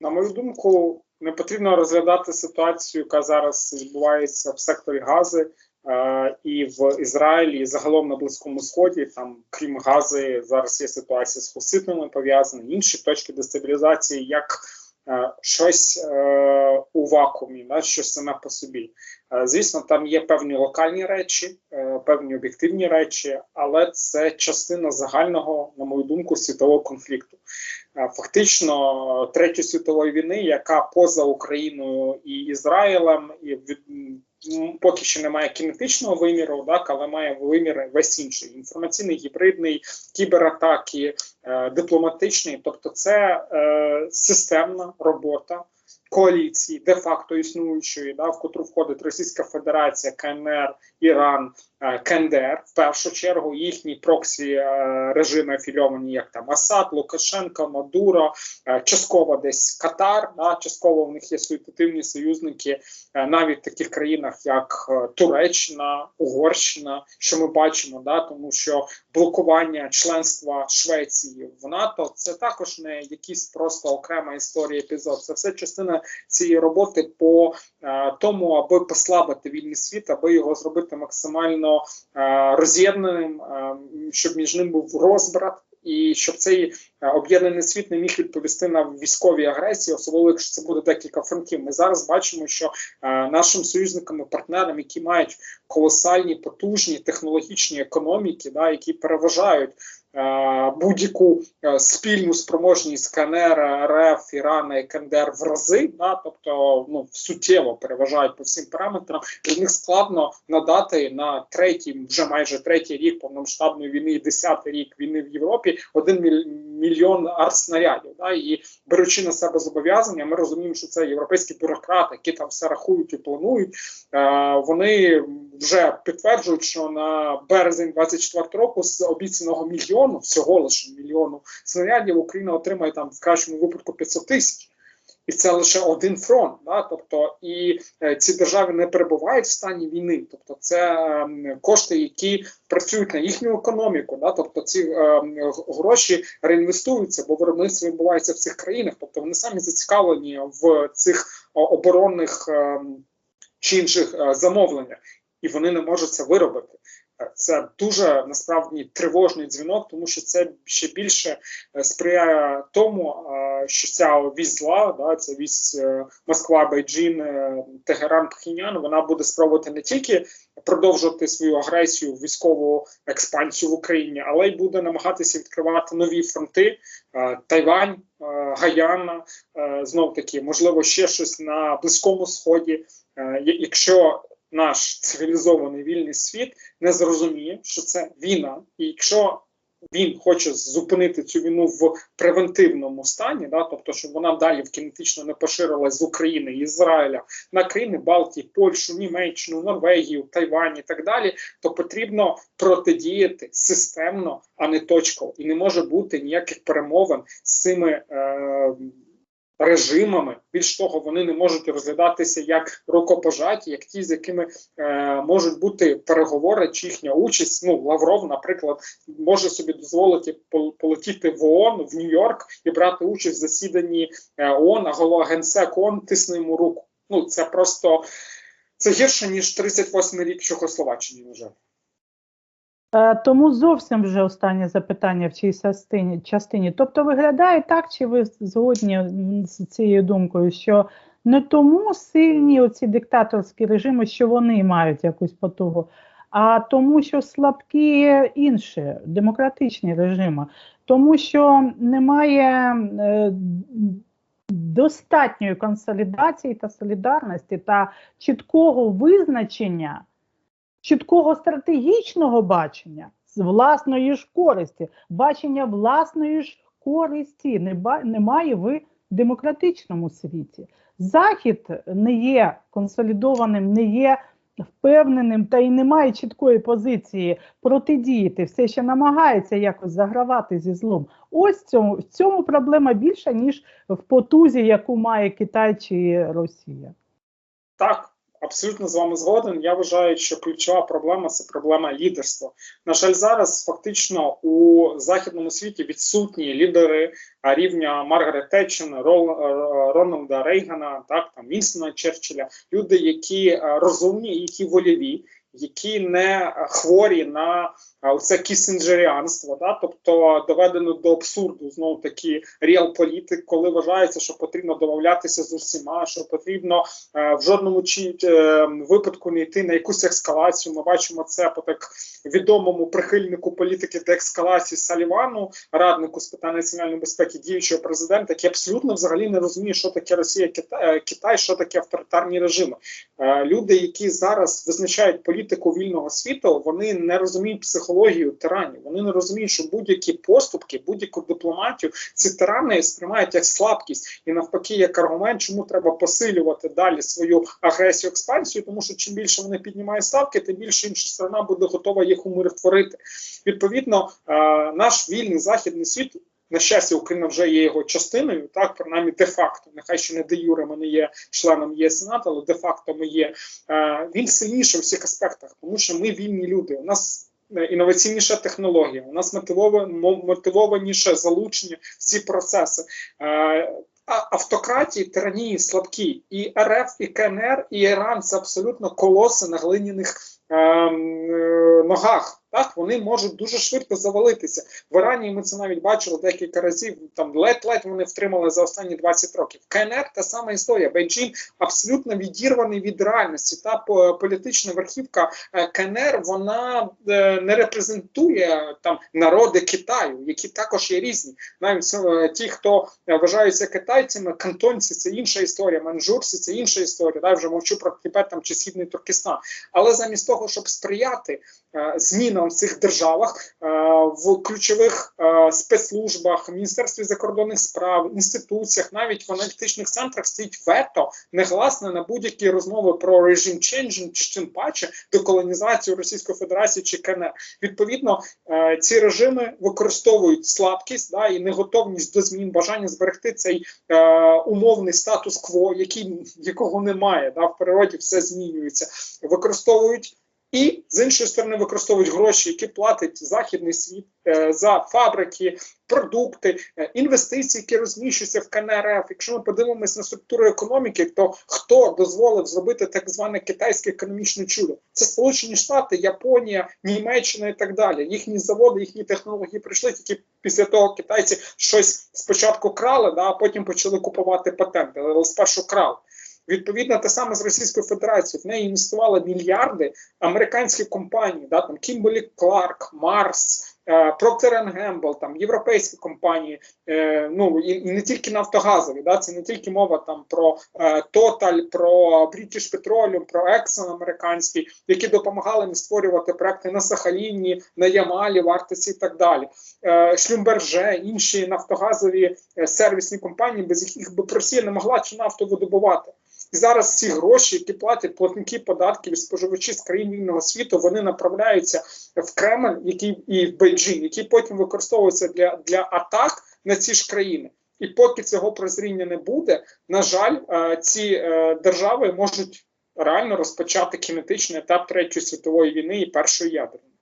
На мою думку, не потрібно розглядати ситуацію, яка зараз відбувається в секторі Гази е, і в Ізраїлі, і загалом на Близькому Сході. Там, крім Гази, зараз є ситуація з хуситами пов'язана, інші точки дестабілізації, як е, щось е, у вакуумі, да, щось саме по собі. Е, Звісно, там є певні локальні речі, е, певні об'єктивні речі, але це частина загального, на мою думку, світового конфлікту. Фактично третьої світової війни, яка поза Україною і Ізраїлем, і від поки що немає кінетичного виміру, так але має вимір весь інший: інформаційний, гібридний, кібератаки, е, дипломатичний. Тобто, це е, системна робота коаліції, де-факто існуючої, да, в котру входить Російська Федерація, КНР, Іран, е, КНДР, в першу чергу їхні проксі е, режими афільовані, як там Асад, Лукашенко, Мадуро, е, частково десь Катар, да, частково в них є суєтативні союзники навіть в таких країнах, як Туреччина, Угорщина, що ми бачимо, да, тому що блокування членства Швеції в НАТО це також не якісь просто окрема історія епізод. Це все частина цієї роботи по е, тому, аби послабити вільний світ, аби його зробити максимально е, роз'єднаним, е, щоб між ним був розбрат. І щоб цей об'єднаний світ не міг відповісти на військові агресії, особливо якщо це буде декілька фронтів. Ми зараз бачимо, що нашим союзникам і партнерам, які мають колосальні потужні технологічні економіки, да, які переважають будь-яку е, спільну спроможність КНР, РФ, Ірана і КНДР в рази, да, тобто ну суттєво переважають по всім параметрам. Для них складно надати на третій, вже майже третій рік повномасштабної війни, і десятий рік війни в Європі один міль- мільйон артснарядів. Да, і беручи на себе зобов'язання, ми розуміємо, що це європейські бюрократи, які там все рахують і планують. Е, вони вже підтверджують, що на березень 24 року з обіцяного мільйону, всього лише мільйону снарядів, Україна отримає там в кращому випадку 500 тисяч. І це лише один фронт. Да? Тобто, і е, ці держави не перебувають в стані війни. Тобто, це ем, кошти, які працюють на їхню економіку. Да? Тобто, ці ем, гроші реінвестуються, бо виробництво відбувається в цих країнах. Тобто, вони самі зацікавлені в цих оборонних ем, чи інших е, замовленнях, і вони не можуть це виробити. Е, Це дуже насправді тривожний дзвінок, тому що це ще більше е, сприяє тому, е, що ця вісь зла, да, ця вісь Москва, Бейджін, е, Тегеран, Пхінян, вона буде спробувати не тільки продовжувати свою агресію, військову експансію в Україні, але й буде намагатися відкривати нові фронти. Тайвань, Гаяна, знов таки, можливо, ще щось на Близькому Сході. Якщо наш цивілізований вільний світ не зрозуміє, що це війна, і якщо він хоче зупинити цю війну в превентивному стані, да, тобто, щоб вона далі в кінетично не поширилась з України, Ізраїля на країни Балтії, Польщу, Німеччину, Норвегію, Тайвань і так далі, то потрібно протидіяти системно, а не точково. І не може бути ніяких перемовин з цими. Е, Режимами більш того, вони не можуть розглядатися як рукопожаті, як ті, з якими е, можуть бути переговори чи їхня участь. Ну Лавров, наприклад, може собі дозволити пол- полетіти в ООН в Нью-Йорк і брати участь в засіданні е, ООН, а голова генсек ООН тисне йому руку. Ну це просто це гірше ніж 38-й рік Чехословаччині. Вже Е, Тому зовсім вже останнє запитання в цій частині. частині. Тобто виглядає так, чи ви згодні з цією думкою, що не тому сильні оці диктаторські режими, що вони мають якусь потугу, а тому, що слабкі інші демократичні режими, тому що немає е, достатньої консолідації та солідарності та чіткого визначення чіткого стратегічного бачення з власної ж користі, бачення власної ж користі немає в демократичному світі. Захід не є консолідованим, не є впевненим та й не має чіткої позиції протидіяти, все ще намагається якось загравати зі злом. Ось цьому, в цьому проблема більша, ніж в потузі, яку має Китай чи Росія. так. Абсолютно з вами згоден. Я вважаю, що ключова проблема це проблема лідерства. На жаль, зараз фактично у західному світі відсутні лідери рівня Маргарет Тетчен, е, Рональда Рейгана, так там Вінстона Черчилля, люди, які е, розумні, які вольові, які не е, хворі на це кісінджеріанство, да? тобто доведено до абсурду знову таки реал-політик, коли вважається, що потрібно домовлятися з усіма, що потрібно е, в жодному чи е, випадку не йти на якусь ескалацію. Ми бачимо це по так відомому прихильнику політики деескалації Салівану, раднику з питань національної безпеки діючого президента, який абсолютно взагалі не розуміє, що таке Росія, Китай, Китай що таке авторитарні режими. Е, люди, які зараз визначають політику вільного світу, вони не розуміють психологію тиранів. Вони не розуміють, що будь-які поступки, будь-яку дипломатію ці тирани сприймають як слабкість і навпаки, як аргумент, чому треба посилювати далі свою агресію, експансію, тому що чим більше вони піднімають ставки, тим більше інша сторона буде готова їх умиротворити. Відповідно, е, наш вільний західний світ. На щастя, Україна вже є його частиною, так принаймні де-факто, нехай ще не де юре ми не є членом ЄС НАТО, але де-факто ми є. Е, він сильніший у всіх аспектах, тому що ми вільні люди. У нас інноваційніша технологія, у нас мотивованіше залучення всі процеси. Е, Автократії, тиранії слабкі. І РФ, і КНР, і Іран це абсолютно колоси на глиняних ем, е, ногах. Так, вони можуть дуже швидко завалитися. В Ірані ми це навіть бачили декілька разів. Там ледь-ледь вони втримали за останні 20 років. КНР та сама історія. Бейджін абсолютно відірваний від реальності. Та політична верхівка е, КНР вона е, не репрезентує там народи Китаю, які також є різні. Навіть е, ті, хто е, вважаються китайцями, кантонці це інша історія, манжурці це інша історія. Да, вже мовчу про Тибет там чи східний Туркестан. Але замість того, щоб сприяти е, змінам в цих державах е, в ключових е, спецслужбах, міністерстві закордонних справ, інституціях, навіть в аналітичних центрах стоїть вето негласне на будь-які розмови про режим ченджин, чи тим паче деколонізацію Російської Федерації чи КНР. Відповідно, е, ці режими використовують слабкість да, і неготовність до змін, бажання зберегти цей умовний статус-кво, який якого немає. Да, в природі все змінюється. Використовують і з іншої сторони використовують гроші, які платить західний світ е, за фабрики, продукти, е, інвестиції, які розміщуються в КНРФ. Якщо ми подивимося на структуру економіки, то хто дозволив зробити так зване китайське економічне чудо? Це Сполучені Штати, Японія, Німеччина і так далі. Їхні заводи, їхні технології прийшли тільки після того китайці щось спочатку крали, да, а потім почали купувати патенти, але спершу крали. Відповідно, те саме з Російською Федерацією. В неї інвестували мільярди американські компанії, да, там Clark, Mars, е, Procter Gamble, там європейські компанії, е, ну і, і не тільки нафтогазові, да, це не тільки мова там про е, Total, про British Petroleum, про Exxon американський, які допомагали їм створювати проекти на Сахаліні, на Ямалі, в Арктиці і так далі. Е, Шлюмберже, інші нафтогазові е, сервісні компанії, без яких би Росія не могла цю нафту видобувати. І зараз ці гроші, які платять платники податків і споживачі з країн вільного світу, вони направляються в Кремль, який і в Бейджин, які потім використовуються для, для атак на ці ж країни. І поки цього прозріння не буде, на жаль, е, ці е, держави можуть реально розпочати кінетичний етап третьої світової війни і першої ядерної.